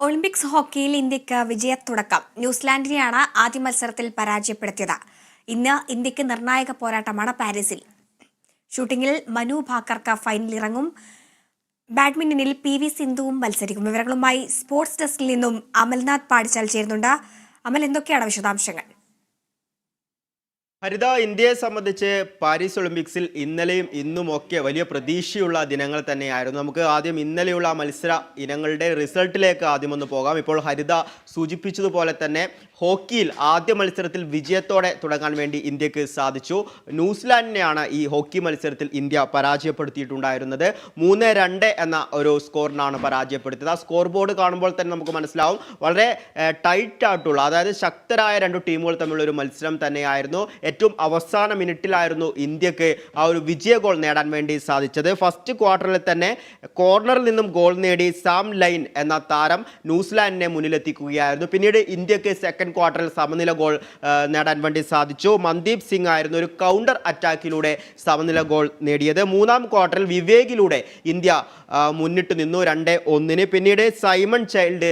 Olympics ഹോക്കിയിൽ ഇന്ത്യയ്ക്ക് വിജയത്തുടക്കം ന്യൂസിലാൻഡിനെയാണ് ആദ്യ മത്സരത്തിൽ പരാജയപ്പെടുത്തിയത്. ഇന്ന് ഇന്ത്യയ്ക്ക് നിർണായക പോരാട്ടമാണ് പാരീസിൽ. ഷൂട്ടിംഗിൽ മനു ഭാക്കർക്ക് ഫൈനലിൽ ഇറങ്ങും ബാഡ്മിന്റണിൽ പി വി സിന്ധുവും മത്സരിക്കും. വിവരങ്ങളുമായി സ്പോർട്സ് ഡെസ്കിൽ നിന്നും അമൽനാഥ് പാടിച്ചാൽ ചേരുന്നുണ്ട്. അമൽ എന്തൊക്കെയാണ് വിശദാംശങ്ങൾ? ഹരിത ഇന്ത്യയെ സംബന്ധിച്ച് പാരീസ് ഒളിമ്പിക്സിൽ ഇന്നലെയും ഇന്നും ഒക്കെ വലിയ പ്രതീക്ഷയുള്ള ദിനങ്ങൾ തന്നെയായിരുന്നു. നമുക്ക് ആദ്യം ഇന്നലെയുള്ള മത്സര ഇനങ്ങളുടെ റിസൾട്ടിലേക്ക് ആദ്യം ഒന്ന് പോകാം. ഇപ്പോൾ ഹരിത സൂചിപ്പിച്ചതുപോലെ തന്നെ ഹോക്കിയിൽ ആദ്യ മത്സരത്തിൽ വിജയത്തോടെ തുടങ്ങാൻ വേണ്ടി ഇന്ത്യയ്ക്ക് സാധിച്ചു. ന്യൂസിലാൻഡിനെയാണ് ഈ ഹോക്കി മത്സരത്തിൽ ഇന്ത്യ പരാജയപ്പെടുത്തിയിട്ടുണ്ടായിരുന്നത്. മൂന്ന് രണ്ട് എന്ന ഒരു സ്കോറിനാണ് പരാജയപ്പെടുത്തിയത്. ആ സ്കോർ ബോർഡ് കാണുമ്പോൾ തന്നെ നമുക്ക് മനസ്സിലാവും. വളരെ ടൈറ്റ് ആയിട്ടുള്ള അതായത് ശക്തരായ രണ്ട് ടീമുകൾ തമ്മിലുള്ള ഒരു മത്സരം തന്നെയായിരുന്നു. ഏറ്റവും അവസാന മിനിറ്റിലായിരുന്നു ഇന്ത്യയ്ക്ക് ആ ഒരു വിജയ ഗോൾ നേടാൻ വേണ്ടി സാധിച്ചത്. ഫസ്റ്റ് ക്വാർട്ടറിൽ തന്നെ കോർണറിൽ നിന്നും ഗോൾ നേടി സാം ലൈൻ എന്ന താരം ന്യൂസിലാൻഡിനെ മുന്നിലെത്തിക്കുകയായിരുന്നു. പിന്നീട് ഇന്ത്യയ്ക്ക് സെക്കൻഡ് ക്വാർട്ടറിൽ സമനില ഗോൾ നേടാൻ വേണ്ടി സാധിച്ചു. മന്ദീപ് സിംഗ് ആയിരുന്നു ഒരു കൗണ്ടർ അറ്റാക്കിലൂടെ സമനില ഗോൾ നേടിയത്. മൂന്നാം ക്വാർട്ടറിൽ വിവേകിലൂടെ ഇന്ത്യ മുന്നിട്ട് നിന്നു രണ്ട് ഒന്നിന്. പിന്നീട് സൈമൺ ചൈൽഡ്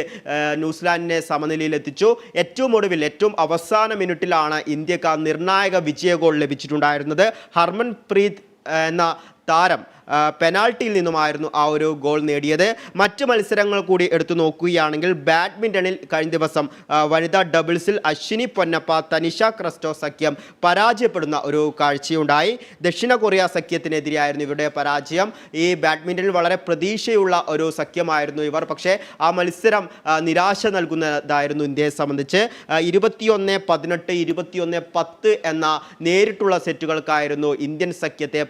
ന്യൂസിലാൻഡിനെ സമനിലയിൽ എത്തിച്ചു ഏറ്റവും ഒടുവിൽ ഏറ്റവും അവസാന മിനിറ്റിലാണ് ഇന്ത്യയ്ക്ക് ആ നിർണായക വിജയ ഗോൾ ലഭിച്ചിട്ടുണ്ടായിരുന്നത്. ഹർമൻ പ്രീത് എന്ന താരം പെനാൾട്ടിയിൽ നിന്നുമായിരുന്നു ആ ഒരു ഗോൾ നേടിയത്. മറ്റ് മത്സരങ്ങൾ കൂടി എടുത്തു നോക്കുകയാണെങ്കിൽ ബാഡ്മിന്റണിൽ കഴിഞ്ഞ ദിവസം വനിതാ ഡബിൾസിൽ അശ്വിനി പൊന്നപ്പ തനിഷ ക്രസ്റ്റോ സഖ്യം പരാജയപ്പെടുന്ന ഒരു കാഴ്ചയുണ്ടായി. ദക്ഷിണ കൊറിയ സഖ്യത്തിനെതിരെയായിരുന്നു ഇവരുടെ പരാജയം. ഈ ബാഡ്മിന്റണിൽ വളരെ പ്രതീക്ഷയുള്ള ഒരു സഖ്യമായിരുന്നു ഇവർ. പക്ഷേ ആ മത്സരം നിരാശ നൽകുന്നതായിരുന്നു ഇന്ത്യയെ സംബന്ധിച്ച്. ഇരുപത്തിയൊന്ന് പതിനെട്ട് ഇരുപത്തിയൊന്ന് പത്ത് എന്ന നേരിട്ടുള്ള സെറ്റുകൾക്കായിരുന്നു ഇന്ത്യൻ സഖ്യത്തെ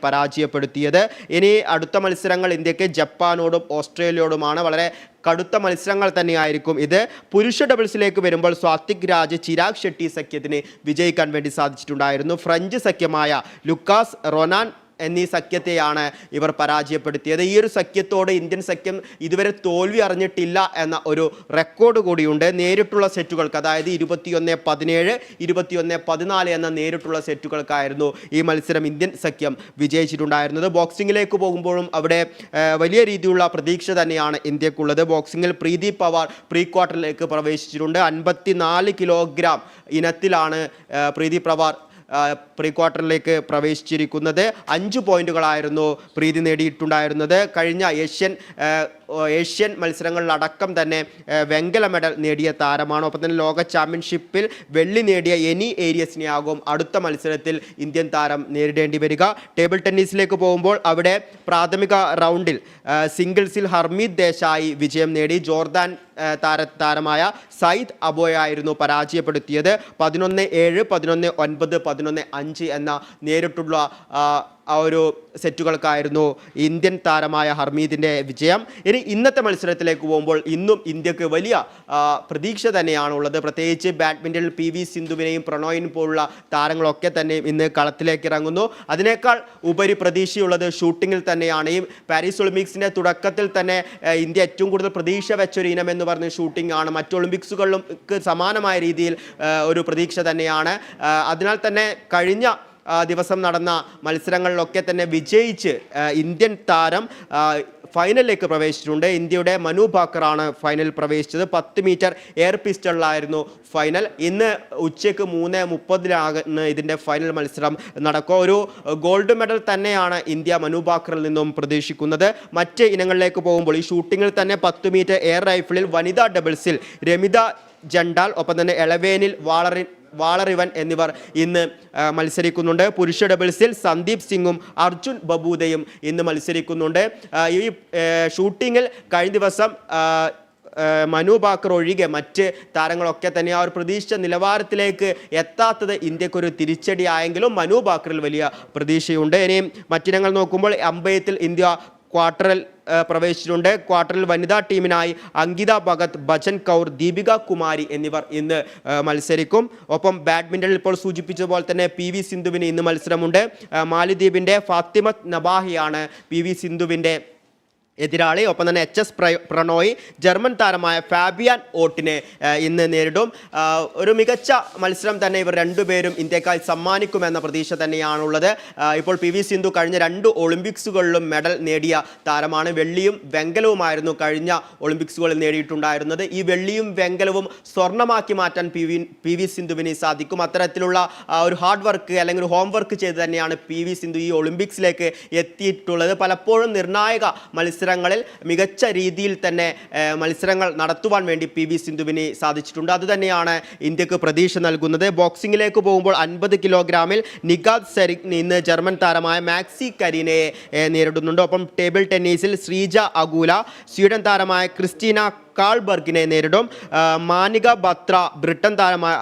പരാജയപ്പെടുത്തിയത് ഇനി അടുത്ത മത്സരങ്ങൾ ഇന്ത്യയ്ക്ക് ജപ്പാനോടും ഓസ്ട്രേലിയയോടുമാണ്. വളരെ കടുത്ത മത്സരങ്ങൾ തന്നെയായിരിക്കും ഇത്. പുരുഷ ഡബിൾസിലേക്ക് വരുമ്പോൾ സ്വാത്തിക് രാജ് ചിരാഗ് ഷെട്ടി സഖ്യത്തിന് വിജയിക്കാൻ വേണ്ടി സാധിച്ചിട്ടുണ്ടായിരുന്നു. ഫ്രഞ്ച് സഖ്യമായ ലുക്കാസ് റൊനാൻ എന്നീ സഖ്യത്തെയാണ് ഇവർ പരാജയപ്പെടുത്തിയത്. ഈ ഒരു സഖ്യത്തോട് ഇന്ത്യൻ സഖ്യം ഇതുവരെ തോൽവി അറിഞ്ഞിട്ടില്ല എന്ന ഒരു റെക്കോർഡ് കൂടിയുണ്ട്. നേരിട്ടുള്ള സെറ്റുകൾക്ക് അതായത് ഇരുപത്തിയൊന്ന് പതിനേഴ് ഇരുപത്തിയൊന്ന് പതിനാല് എന്ന നേരിട്ടുള്ള സെറ്റുകൾക്കായിരുന്നു ഈ മത്സരം ഇന്ത്യൻ സഖ്യം വിജയിച്ചിട്ടുണ്ടായിരുന്നത്. ബോക്സിങ്ങിലേക്ക് പോകുമ്പോഴും അവിടെ വലിയ രീതിയിലുള്ള പ്രതീക്ഷ തന്നെയാണ് ഇന്ത്യക്കുള്ളത്. ബോക്സിങ്ങിൽ പ്രീതി പവാർ പ്രീ ക്വാർട്ടറിലേക്ക് പ്രവേശിച്ചിട്ടുണ്ട്. അൻപത്തിനാല് കിലോഗ്രാം ഇനത്തിലാണ് പ്രീതി പവാർ പ്രീ ക്വാർട്ടറിലേക്ക് പ്രവേശിച്ചിരിക്കുന്നത്. അഞ്ച് പോയിന്റുകളായിരുന്നു പ്രീതി നേടിയിട്ടുണ്ടായിരുന്നത്. കഴിഞ്ഞ ഏഷ്യൻ ഏഷ്യൻ മത്സരങ്ങളിലടക്കം തന്നെ വെങ്കല മെഡൽ നേടിയ താരമാണ്. ഒപ്പം തന്നെ ലോക ചാമ്പ്യൻഷിപ്പിൽ വെള്ളി നേടിയ എനി ഏരിയസിനെ ആകും അടുത്ത മത്സരത്തിൽ ഇന്ത്യൻ താരം നേരിടേണ്ടി വരിക. ടേബിൾ ടെന്നീസിലേക്ക് പോകുമ്പോൾ അവിടെ പ്രാഥമിക റൗണ്ടിൽ സിംഗിൾസിൽ ഹർമീത് ദേശായി വിജയം നേടി. ജോർദാൻ താര താരമായ സയ്യിദ് അബോയായിരുന്നു പരാജയപ്പെടുത്തിയത്. പതിനൊന്ന് ഏഴ് പതിനൊന്ന് ഒൻപത് പതിനൊന്ന് അഞ്ച് എന്ന നേരിട്ടുള്ള ആ, ഒരു സെറ്റുകൾക്കായിരുന്നു ഇന്ത്യൻ താരമായ ഹർമീദിന്റെ വിജയം. ഇനി ഇന്നത്തെ മത്സരത്തിലേക്ക് പോകുമ്പോൾ ഇന്നും ഇന്ത്യയ്ക്ക് വലിയ പ്രതീക്ഷ തന്നെയാണുള്ളത്. പ്രത്യേകിച്ച് ബാഡ്മിന്റണിൽ പി വി സിന്ധുവിനെയും പ്രണോയിനും പോലുള്ള താരങ്ങളൊക്കെ തന്നെ ഇന്ന് കളത്തിലേക്ക് ഇറങ്ങുന്നു. അതിനേക്കാൾ ഉപരി പ്രതീക്ഷയുള്ളത് ഷൂട്ടിങ്ങിൽ തന്നെയാണ്. ഈ പാരീസ് ഒളിമ്പിക്സിന്റെ തുടക്കത്തിൽ തന്നെ ഇന്ത്യ ഏറ്റവും കൂടുതൽ പ്രതീക്ഷ വെച്ചൊരു ഇനം എന്ന് പറഞ്ഞ ഷൂട്ടിംഗ് ആണ് മറ്റ് ഒളിമ്പിക്സുകളിലും സമാനമായ രീതിയിൽ ഒരു പ്രതീക്ഷ തന്നെയാണ്. അതിനാൽ തന്നെ കഴിഞ്ഞ ദിവസം നടന്ന മത്സരങ്ങളിലൊക്കെ തന്നെ വിജയിച്ച് ഇന്ത്യൻ താരം ഫൈനലിലേക്ക് പ്രവേശിച്ചിട്ടുണ്ട്. ഇന്ത്യയുടെ മനു ഭാക്കറാണ് ഫൈനലിൽ പ്രവേശിച്ചത്. പത്ത് മീറ്റർ എയർ പിസ്റ്റളിലായിരുന്നു ഫൈനൽ. ഇന്ന് ഉച്ചയ്ക്ക് മൂന്ന് മുപ്പതിലാണ് ഇതിന്റെ ഫൈനൽ മത്സരം നടക്കുക. ഒരു ഗോൾഡ് മെഡൽ തന്നെയാണ് ഇന്ത്യ മനു ഭാക്കറിൽ നിന്നും പ്രതീക്ഷിക്കുന്നത്. മറ്റ് ഇനങ്ങളിലേക്ക് പോകുമ്പോൾ ഈ ഷൂട്ടിങ്ങിൽ തന്നെ പത്ത് മീറ്റർ എയർ റൈഫിളിൽ വനിതാ ഡബിൾസിൽ രമിത ജണ്ടാൽ ഒപ്പം തന്നെ എളവേനിൽ വാളറി വാളറിവൻ എന്നിവർ ഇന്ന് മത്സരിക്കുന്നുണ്ട്. പുരുഷ ഡബിൾസിൽ സന്ദീപ് സിംഗും അർജുൻ ബബൂദയും ഇന്ന് മത്സരിക്കുന്നുണ്ട്. ഈ ഷൂട്ടിങ്ങിൽ കഴിഞ്ഞ ദിവസം മനു ബാക്കർ ഒഴികെ മറ്റ് താരങ്ങളൊക്കെ തന്നെ ആ ഒരു പ്രതീക്ഷിച്ച നിലവാരത്തിലേക്ക് എത്താത്തത് ഇന്ത്യക്കൊരു തിരിച്ചടിയായെങ്കിലും മനു ബാക്കറിൽ വലിയ പ്രതീക്ഷയുണ്ട്. ഇനിയും മറ്റിനങ്ങൾ നോക്കുമ്പോൾ അമ്പയത്തിൽ ഇന്ത്യ ക്വാർട്ടറിൽ പ്രവേശിച്ചിട്ടുണ്ട്. ക്വാർട്ടറിൽ വനിതാ ടീമിനായി അങ്കിത ഭഗത് ഭജൻ കൗർ ദീപിക കുമാരി എന്നിവർ ഇന്ന് മത്സരിക്കും. ഒപ്പം ബാഡ്മിന്റണിൽ ഇപ്പോൾ സൂചിപ്പിച്ചതുപോലെ തന്നെ പി വി സിന്ധുവിന് ഇന്ന് മത്സരമുണ്ട്. മാലിദ്വീപിന്റെ ഫാത്തിമത് നബാഹിയാണ് പി വി സിന്ധുവിന്റെ എതിരാളി ഒപ്പം തന്നെ എച്ച് എസ് പ്രണോയി ജർമ്മൻ താരമായ ഫാബിയാൻ ഓട്ടിനെ ഇന്ന് നേരിടും. ഒരു മികച്ച മത്സരം തന്നെ ഇവർ രണ്ടുപേരും ഇന്ത്യക്കായി സമ്മാനിക്കുമെന്ന പ്രതീക്ഷ തന്നെയാണുള്ളത്. ഇപ്പോൾ പി വി സിന്ധു കഴിഞ്ഞ രണ്ട് ഒളിമ്പിക്സുകളിലും മെഡൽ നേടിയ താരമാണ്. വെള്ളിയും വെങ്കലവുമായിരുന്നു കഴിഞ്ഞ ഒളിമ്പിക്സുകളിൽ നേടിയിട്ടുണ്ടായിരുന്നത്. ഈ വെള്ളിയും വെങ്കലവും സ്വർണമാക്കി മാറ്റാൻ പി വി പി സിന്ധുവിന് സാധിക്കും. അത്തരത്തിലുള്ള ഒരു ഹാർഡ് വർക്ക് അല്ലെങ്കിൽ ഹോം വർക്ക് ചെയ്ത് തന്നെയാണ് പി സിന്ധു ഈ ഒളിമ്പിക്സിലേക്ക് എത്തിയിട്ടുള്ളത്. പലപ്പോഴും നിർണായക മത്സരങ്ങളിൽ മികച്ച രീതിയിൽ തന്നെ മത്സരങ്ങൾ നടത്തുവാൻ വേണ്ടി പി വി സിന്ധുവിന് സാധിച്ചിട്ടുണ്ട്. അതുതന്നെയാണ് ഇന്ത്യയ്ക്ക് പ്രതീക്ഷ നൽകുന്നത്. ബോക്സിംഗിലേക്ക് പോകുമ്പോൾ അൻപത് കിലോഗ്രാമിൽ നിഗാദ് സെരിക് ഇന്ന് ജർമ്മൻ താരമായ മാക്സി കരീനയെ നേരിടുന്നുണ്ട്. ഒപ്പം ടേബിൾ ടെന്നീസിൽ ശ്രീജ അഗൂല സ്വീഡൻ താരമായ ക്രിസ്റ്റീന കാൾബർഗിനെ നേരിടും. മാനിക ബത്ര ബ്രിട്ടൻ താരമായ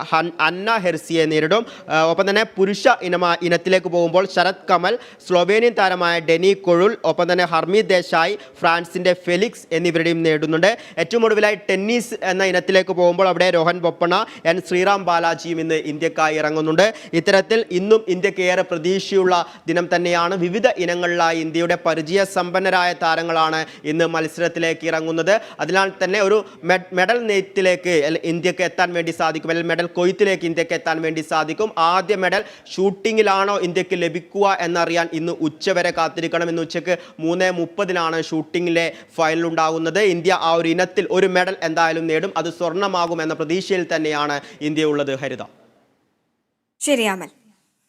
അന്ന ഹെർസിയെ നേരിടും. ഒപ്പം തന്നെ പുരുഷ ഇനമാ ഇനത്തിലേക്ക് പോകുമ്പോൾ ശരത് കമൽ സ്ലോവേനിയൻ താരമായ ഡെനി കൊഴുൽ ഒപ്പം തന്നെ ഹർമി ദേശായി ഫ്രാൻസിന്റെ ഫെലിക്സ് എന്നിവരുടെയും നേടുന്നുണ്ട് ഏറ്റവും ഒടുവിലായി ടെന്നീസ് എന്ന ഇനത്തിലേക്ക് പോകുമ്പോൾ അവിടെ രോഹൻ ബൊപ്പണ എൻ ശ്രീറാം ബാലാജിയും ഇന്ന് ഇന്ത്യക്കായി ഇറങ്ങുന്നുണ്ട്. ഇത്തരത്തിൽ ഇന്നും ഇന്ത്യയ്ക്ക് ഏറെ പ്രതീക്ഷയുള്ള ദിനം തന്നെയാണ്. വിവിധ ഇനങ്ങളിലായി ഇന്ത്യയുടെ പരിചയ സമ്പന്നരായ താരങ്ങളാണ് ഇന്ന് മത്സരത്തിലേക്ക് ഇറങ്ങുന്നത്. അതിനാൽ തന്നെ ഒരു മെഡൽ നെയ്ത്തിലേക്ക് ഇന്ത്യയ്ക്ക് എത്താൻ വേണ്ടി സാധിക്കും. അല്ലെങ്കിൽ മെഡൽ കൊയ്ത്തിലേക്ക് ഇന്ത്യയ്ക്ക് എത്താൻ വേണ്ടി സാധിക്കും. ആദ്യ മെഡൽ ഷൂട്ടിങ്ങിലാണോ ഇന്ത്യയ്ക്ക് ലഭിക്കുക എന്നറിയാൻ ഇന്ന് ഉച്ചവരെ കാത്തിരിക്കണം. ഇന്ന് ഉച്ചയ്ക്ക് മൂന്ന് മുപ്പതിനാണ് ഷൂട്ടിങ്ങിലെ ഫൈനൽ ഉണ്ടാകുന്നത്. ഇന്ത്യ ആ ഒരു ഇനത്തിൽ ഒരു മെഡൽ എന്തായാലും നേടും. അത് സ്വർണമാകും എന്ന പ്രതീക്ഷയിൽ തന്നെയാണ് ഇന്ത്യ ഉള്ളത് ഹരിത. ശരി അമൽ